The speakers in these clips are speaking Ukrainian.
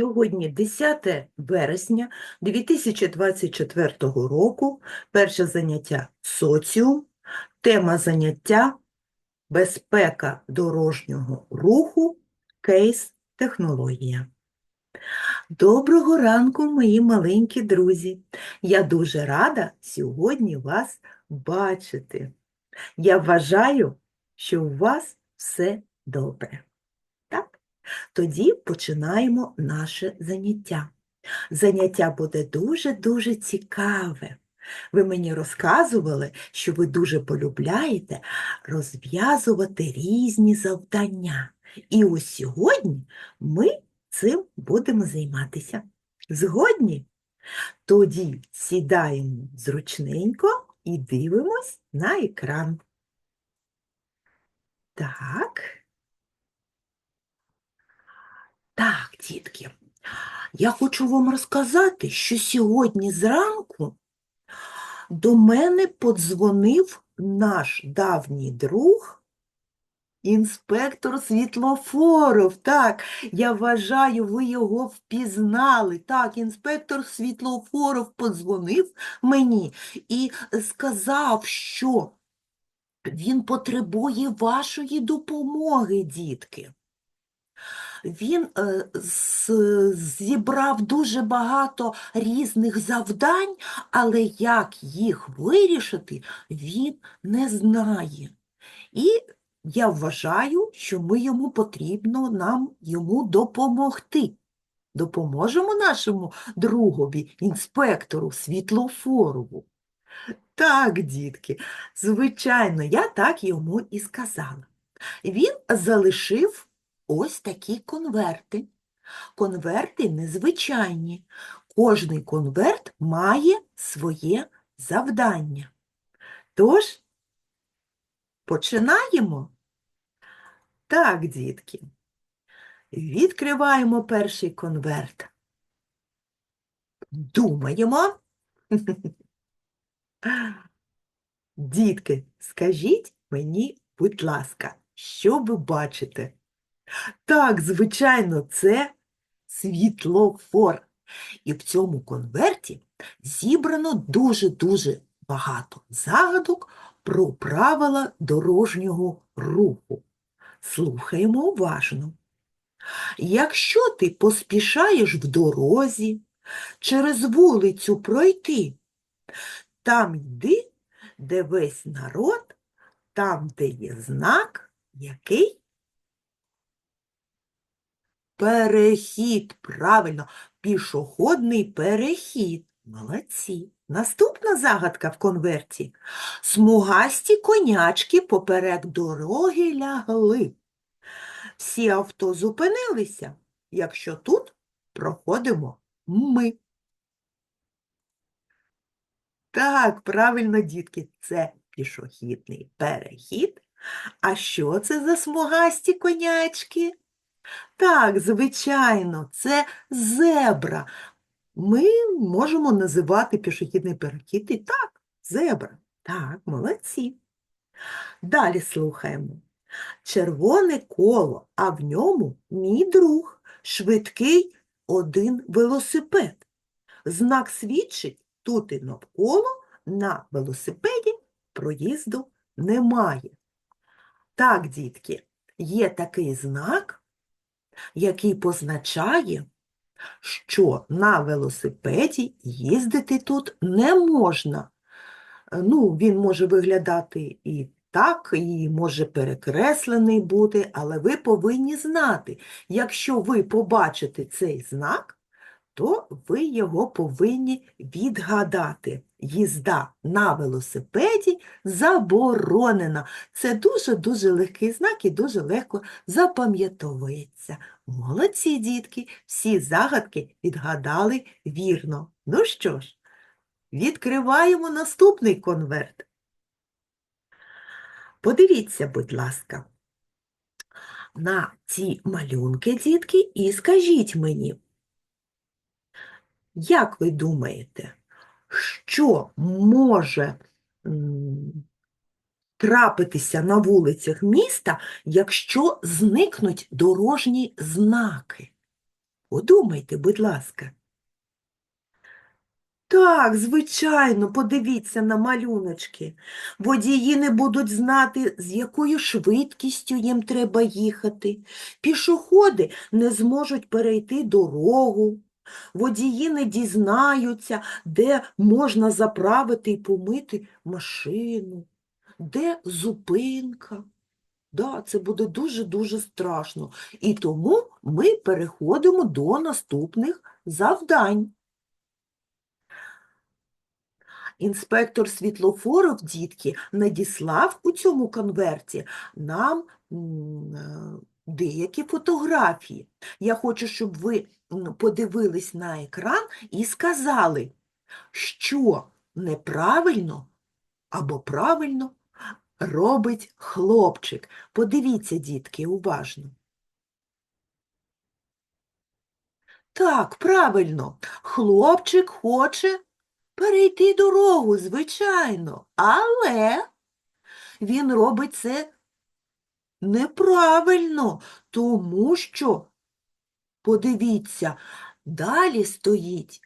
Сьогодні 10 вересня 2024 року, перше заняття соціум, тема заняття безпека дорожнього руху, кейс технологія. Доброго ранку, мої маленькі друзі! Я дуже рада сьогодні вас бачити. Я вважаю, що у вас все добре. Тоді починаємо наше заняття. Заняття буде дуже-дуже цікаве. Ви мені розказували, що ви дуже полюбляєте розв'язувати різні завдання. І ось сьогодні ми цим будемо займатися. Згодні? Тоді сідаємо зручненько і дивимось на екран. Так. Так, дітки, я хочу вам розказати, що сьогодні зранку до мене подзвонив наш давній друг, інспектор Світлофоров. Так, я вважаю, ви його впізнали. Так, інспектор Світлофоров подзвонив мені і сказав, що він потребує вашої допомоги, дітки. Він е, зібрав дуже багато різних завдань, але як їх вирішити, він не знає. І я вважаю, що ми йому потрібно нам йому допомогти. Допоможемо нашому другові, інспектору Світлофорову. Так, дітки, звичайно, я так йому і сказала. Він залишив ось такі конверти. Конверти незвичайні. Кожний конверт має своє завдання. Тож, починаємо. Так, дітки. Відкриваємо перший конверт. Думаємо. Дітки, скажіть мені, будь ласка, що ви бачите? Так, звичайно, це світлофор. І в цьому конверті зібрано дуже-дуже багато загадок про правила дорожнього руху. Слухаємо уважно. Якщо ти поспішаєш в дорозі, через вулицю пройти, там йди, де весь народ, там, де є знак, який Перехід, правильно, пішохідний перехід. Молодці. Наступна загадка в конверті. Смугасті конячки поперек дороги лягли. Всі авто зупинилися, якщо тут проходимо ми. Так, правильно, дітки, це пішохідний перехід. А що це за смугасті конячки? Так, звичайно, це зебра. Ми можемо називати пішохідний перехід і так, зебра. Так, молодці. Далі слухаємо. Червоне коло, а в ньому мій друг, швидкий один велосипед. Знак свідчить, тут і навколо на велосипеді проїзду немає. Так, дітки, є такий знак, який позначає, що на велосипеді їздити тут не можна. Ну, він може виглядати і так, і може перекреслений бути, але ви повинні знати, якщо ви побачите цей знак, то ви його повинні відгадати. Їзда на велосипеді заборонена. Це дуже-дуже легкий знак і дуже легко запам'ятовується. Молодці, дітки, всі загадки відгадали вірно. Ну що ж, відкриваємо наступний конверт. Подивіться, будь ласка, на ці малюнки, дітки, і скажіть мені, як ви думаєте, що може трапитися на вулицях міста, якщо зникнуть дорожні знаки? Подумайте, будь ласка. Так, звичайно, подивіться на малюночки. Водії не будуть знати, з якою швидкістю їм треба їхати. Пішоходи не зможуть перейти дорогу. Водії не дізнаються, де можна заправити і помити машину, де зупинка. Да, це буде дуже-дуже страшно. І тому ми переходимо до наступних завдань. Інспектор світлофоров, дітки, надіслав у цьому конверті нам е, деякі фотографії. Я хочу, щоб ви подивились на екран і сказали, що неправильно або правильно робить хлопчик. Подивіться, дітки, уважно. Так, правильно, хлопчик хоче перейти дорогу, звичайно, але він робить це неправильно, тому що, подивіться, далі стоїть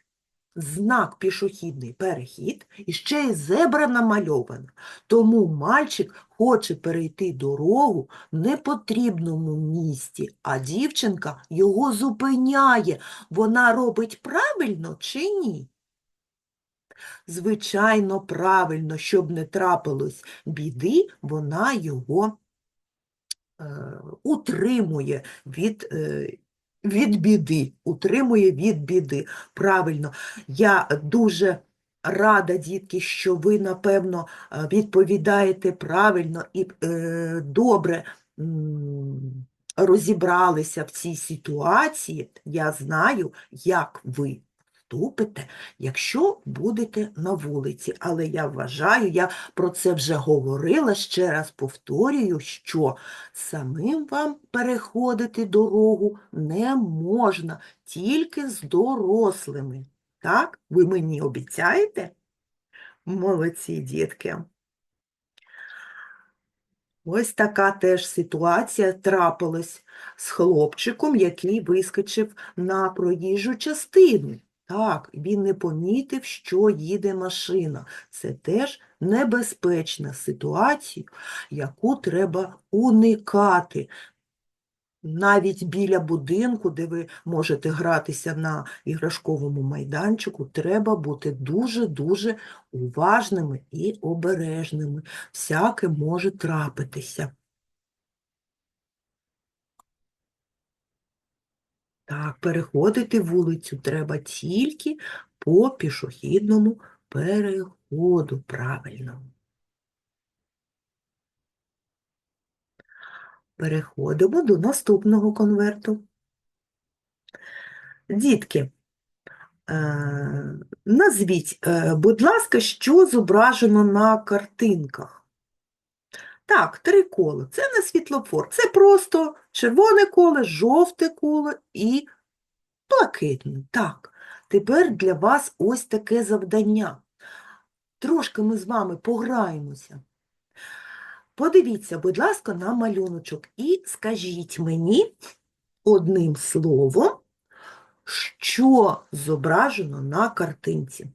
знак пішохідний перехід і ще й зебра намальована. Тому мальчик хоче перейти дорогу в непотрібному місці, а дівчинка його зупиняє. Вона робить правильно чи ні? Звичайно, правильно, щоб не трапилось біди, вона його утримує від, е, від біди, утримує від біди. Правильно, я дуже рада, дітки, що ви, напевно, е, відповідаєте правильно і е, добре розібралися в цій ситуації. Я знаю, як ви вступите, якщо будете на вулиці. Але я вважаю, я про це вже говорила, ще раз повторюю, що самим вам переходити дорогу не можна, тільки з дорослими. Так? Ви мені обіцяєте? Молодці, дітки. Ось така теж ситуація трапилась з хлопчиком, який вискочив на проїжджу частину. Так, він не помітив, що їде машина. Це теж небезпечна ситуація, яку треба уникати. Навіть біля будинку, де ви можете гратися на іграшковому майданчику, треба бути дуже-дуже уважними і обережними. Всяке може трапитися. Так, переходити вулицю треба тільки по пішохідному переходу, правильно. Переходимо до наступного конверту. Дітки, е, назвіть, е, будь ласка, що зображено на картинках. Так, три кола. Це не світлофор, це просто червоне коло, жовте коло і блакитне. Так, тепер для вас ось таке завдання. Трошки ми з вами пограємося. Подивіться, будь ласка, на малюночок і скажіть мені одним словом, що зображено на картинці.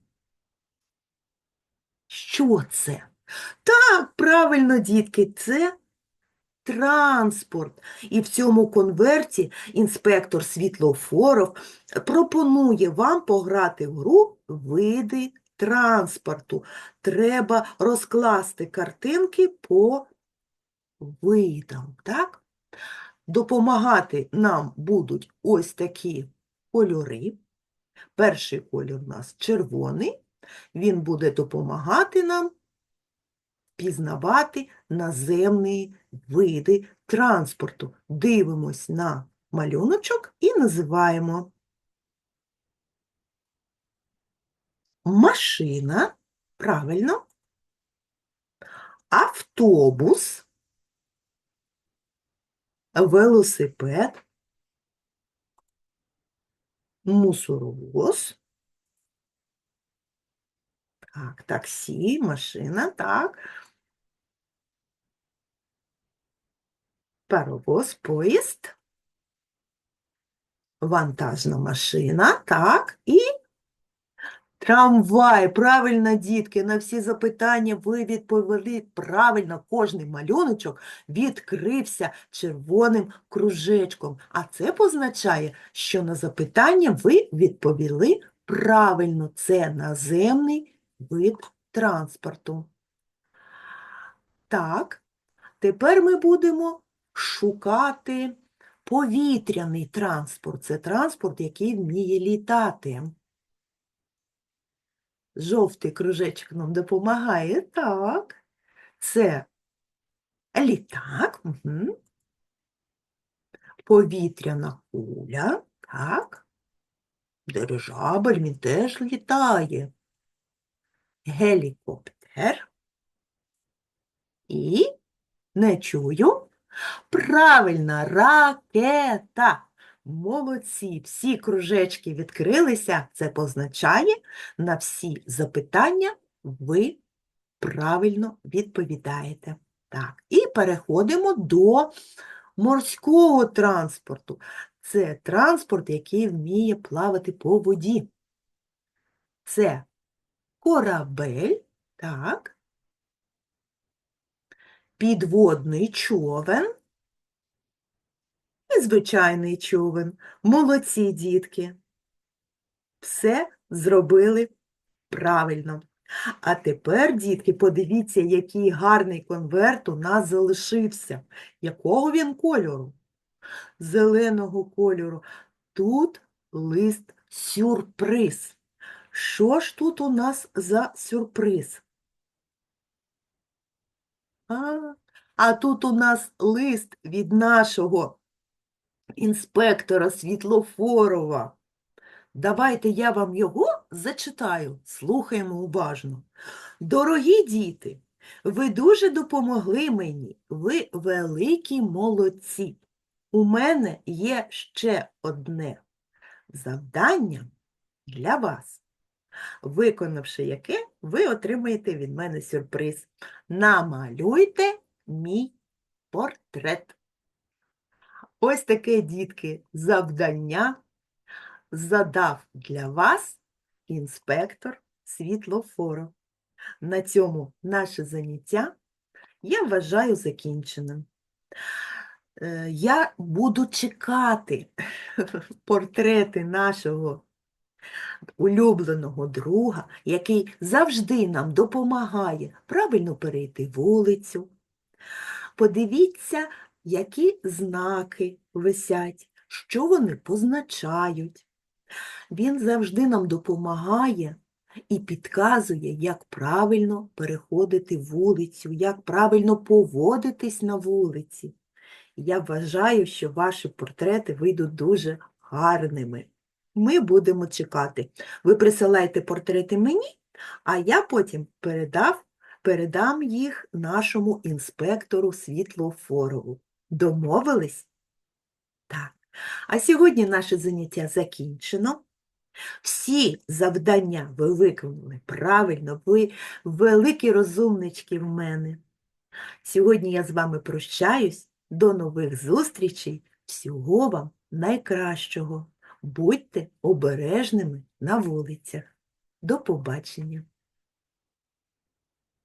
Що це? Так, правильно, дітки, це транспорт. І в цьому конверті інспектор світлофоров пропонує вам пограти в гру види транспорту. Треба розкласти картинки по видам, так? Допомагати нам будуть ось такі кольори. Перший колір у нас червоний, він буде допомагати нам пізнавати наземні види транспорту. Дивимось на малюночок і називаємо. Машина, правильно, автобус, велосипед, мусоровоз, так, таксі, машина, так. Паровоз, поїзд. вантажна машина, так, і трамвай. Правильно, дітки, на всі запитання ви відповіли правильно. Кожний малюночок відкрився червоним кружечком. А це позначає, що на запитання ви відповіли правильно. Це наземний вид транспорту. Так, тепер ми будемо шукати повітряний транспорт. Це транспорт, який вміє літати. Жовтий кружечок нам допомагає. Так. Це літак. Угу. Повітряна куля. Так. Дирижабель, він теж літає. Гелікоптер. І не чую. Правильно, ракета. Молодці, всі кружечки відкрилися. Це позначає, на всі запитання ви правильно відповідаєте. Так, і переходимо до морського транспорту. Це транспорт, який вміє плавати по воді. Це корабель, так, підводний човен і звичайний човен. Молодці, дітки. Все зробили правильно. А тепер, дітки, подивіться, який гарний конверт у нас залишився. Якого він кольору? Зеленого кольору. Тут лист сюрприз. Що ж тут у нас за сюрприз? А, а тут у нас лист від нашого інспектора Світлофорова. Давайте я вам його зачитаю. Слухаємо уважно. Дорогі діти, ви дуже допомогли мені. Ви великі молодці. У мене є ще одне завдання для вас. Виконавши яке, ви отримаєте від мене сюрприз. Намалюйте мій портрет. Ось таке, дітки, завдання задав для вас інспектор світлофору. На цьому наше заняття я вважаю закінченим. Е, Я буду чекати портрети нашого улюбленого друга, який завжди нам допомагає правильно перейти вулицю. Подивіться, які знаки висять, що вони позначають. Він завжди нам допомагає і підказує, як правильно переходити вулицю, як правильно поводитись на вулиці. Я вважаю, що ваші портрети вийдуть дуже гарними. Ми будемо чекати. Ви присилайте портрети мені, а я потім передав, передам їх нашому інспектору Світлофорову. Домовились? Так. А сьогодні наше заняття закінчено. Всі завдання ви виконали правильно, ви великі розумнички в мене. Сьогодні я з вами прощаюсь. До нових зустрічей. Всього вам найкращого. Будьте обережними на вулицях. До побачення!